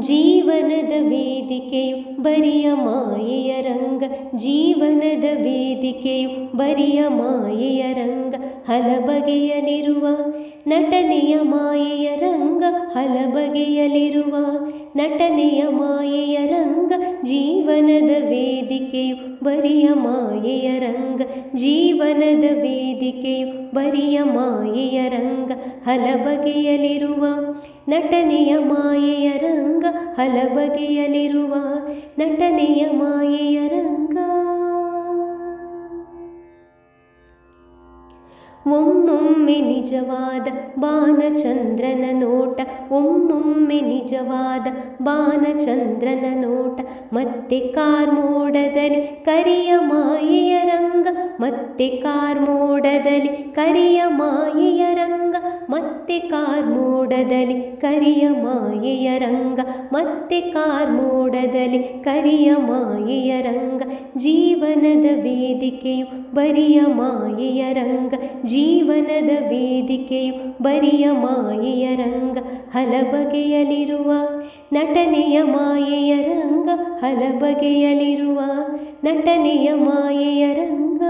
ಜೀವನದ ವೇದಿಕೆಯು ಬರಿಯ ಮಾಯೆಯ ರಂಗ, ಜೀವನದ ವೇದಿಕೆಯು ಬರಿಯ ಮಾಯೆಯ ರಂಗ, ಹಲಬಗೆಯಲಿರುವ ನಟನೆಯ ಮಾಯೆಯ ರಂಗ, ಹಲಬಗೆಯಲಿರುವ ನಟನೆಯ ಮಾಯೆಯ ರಂಗ, ಜೀವನದ ವೇದಿಕೆಯು ಬರಿಯ ಮಾಯೆಯ ರಂಗ. ಜೀವನದ ವೇದಿಕೆಯು ಬರಿಯ ಮಾಯೆಯ ರಂಗ ಹಲಬಗೆಯಲಿರುವ ನಟನೆಯ ಮಾಯೆಯ ರಂಗ ಹಲಬಗೆಯಲಿರುವ ನಟನೆಯ ಮಾಯೆಯ ರಂಗ. ಒಮ್ಮೊಮ್ಮೆ ನಿಜವಾದ ಬಾನಚಂದ್ರನ ನೋಟ, ಒಮ್ಮೊಮ್ಮೆ ನಿಜವಾದ ಬಾನಚಂದ್ರನ ನೋಟ, ಮತ್ತೆ ಕಾರ್ಮೋಡದಲ್ಲಿ ಕರಿಯ ರಂಗ ಮತ್ತೆ ಕಾರ್ಮೋಡದಲ್ಲಿ ಕರಿಯ ಮಾಯೆಯ ರಂಗ, ಮತ್ತೆ ಕಾರ್ಮೋಡದಲ್ಲಿ ಕರಿಯ ಮಾಯೆಯ ರಂಗ, ಮತ್ತೆ ಕಾರ್ಮೋಡದಲ್ಲಿ ಕರಿಯ ಮಾಯೆಯ ರಂಗ. ಜೀವನದ ವೇದಿಕೆಯು ಬರಿಯ ಮಾಯೆಯ ರಂಗ, ಜೀವನದ ವೇದಿಕೆಯು ಬರಿಯ ಮಾಯೆಯ ರಂಗ. ಹಲಬಗೆಯಲಿರುವ ನಟನೆಯ ಮಾಯೆಯ ರಂಗ ಹಲಬಗೆಯಲಿರುವ ನಟನೆಯ ಮಾಯೆಯ ರಂಗ.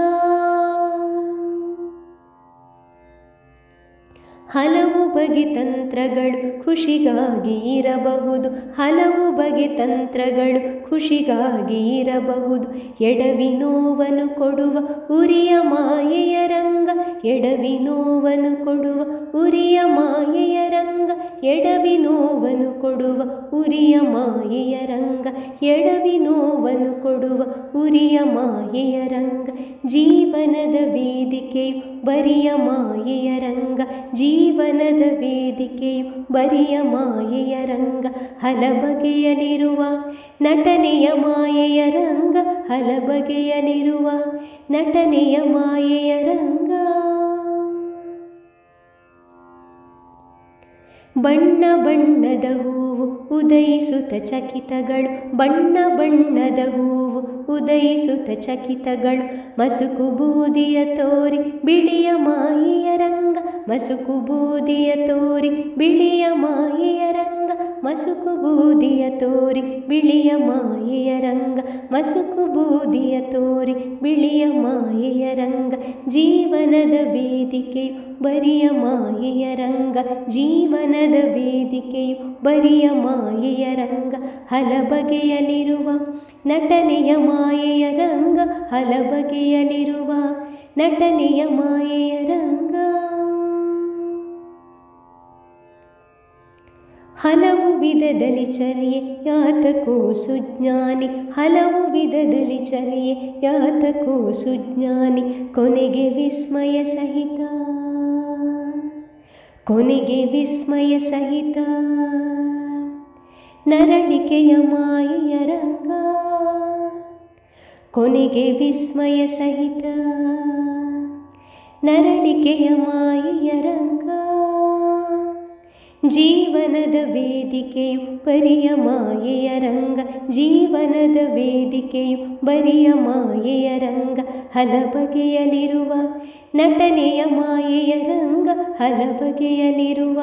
ಹಲವು ಬಗೆ ತಂತ್ರಗಳು ಖುಷಿಗಾಗಿ ಇರಬಹುದು, ಹಲವು ಬಗೆ ತಂತ್ರಗಳು ಖುಷಿಗಾಗಿ ಇರಬಹುದು. ಎಡವಿ ನೋವನ್ನು ಕೊಡುವ ಉರಿಯ ಮಾಯೆಯ ರಂಗ, ಎಡವಿ ನೋವನ್ನು ಕೊಡುವ ಉರಿಯ ಮಾಯೆಯ ರಂಗ. ಎಡವಿ ನೋವನು ಕೊಡುವ ಉರಿಯ ಮಾಯೆಯ ರಂಗ, ಎಡವಿ ನೋವನು ಕೊಡುವ ಉರಿಯ ಮಾಯೆಯ ರಂಗ, ಜೀವನದ ವೇದಿಕೆಯು ಬರಿಯ ಮಾಯೆಯ ರಂಗ, ಜೀವನದ ವೇದಿಕೆಯು ಬರಿಯ ಮಾಯೆಯ ರಂಗ ಹಲಬಗೆಯಲಿರುವ ನಟನೆಯ ಮಾಯೆಯ ರಂಗ ಹಲಬಗೆಯಲಿರುವ ನಟನೆಯ ಮಾಯೆಯ ರಂಗ. ಬಣ್ಣ ಬಣ್ಣದ ಹೂವು ಉದಯಿಸುತ್ತ ಚಕಿತಗಳು. ಬಣ್ಣ ಬಣ್ಣದ ಹೂವು ಉದಯಿಸುತ್ತ ಚಕಿತಗಳು. ಮಸುಕು ಬೂದಿಯ ತೋರಿ ಬಿಳಿಯ ಮಾಯೆಯ ರಂಗ. ಮಸುಕು ಬೂದಿಯ ತೋರಿ ಬಿಳಿಯ ಮಾಯೆಯ ರಂಗ. ಮಸುಕು ಬೂದಿಯ ತೋರಿ ಬಿಳಿಯ ಮಾಯೆಯ ರಂಗ. ಮಸುಕು ಬೂದಿಯ ತೋರಿ ಬಿಳಿಯ ಮಾಯೆಯ ರಂಗ. ಜೀವನದ ವೇದಿಕೆ ಬರಿಯ ಮಾಯೆಯ ರಂಗ. ಜೀವನದ ವೇದಿಕೆಯು ಬರಿಯ ಮಾಯೆಯ ರಂಗ ಹಲಬಗೆಯಲಿರುವ ನಟನೆಯ ಮಾಯೆಯ ರಂಗ ಹಲಬಗೆಯಲಿರುವ ನಟನೆಯ ಮಾಯೆಯ ರಂಗ. ಹಲವು ವಿಧದಲ್ಲಿ ಚರ್ಯೆ, ಯಾತಕೋ ಸುಜ್ಞಾನಿ. ಹಲವು ವಿಧದಲ್ಲಿ ಚರ್ಯೆ, ಯಾತಕೋ ಸುಜ್ಞಾನಿ. ಕೊನೆಗೆ ವಿಸ್ಮಯ ಸಹಿತ ಕೊನೆಗೆ ವಿಸ್ಮಯ ಸಹಿತ. ನರಳಿಕೆಯ ಮಾಯೆಯ ರಂಗ. ಕೊನೆಗೆ ವಿಸ್ಮಯ ಸಹಿತ. ನರಳಿಕೆಯ ಮಾಯೆಯ ರಂಗ. ಜೀವನದ ವೇದಿಕೆಯು ಪರಿಯ ಮಾಯೆಯ ರಂಗ, ಜೀವನದ ವೇದಿಕೆಯು ಬರಿಯ ಮಾಯೆಯ ರಂಗ ಹಲಬಗೆಯಲಿರುವ ನಟನೆಯ ಮಾಯೆಯ ರಂಗ ಹಲಬಗೆಯಲಿರುವ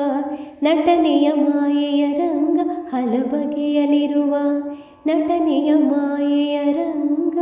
ನಟನೆಯ ಮಾಯೆಯ ರಂಗ ಹಲಬಗೆಯಲಿರುವ ನಟನೆಯ ಮಾಯೆಯ ರಂಗ.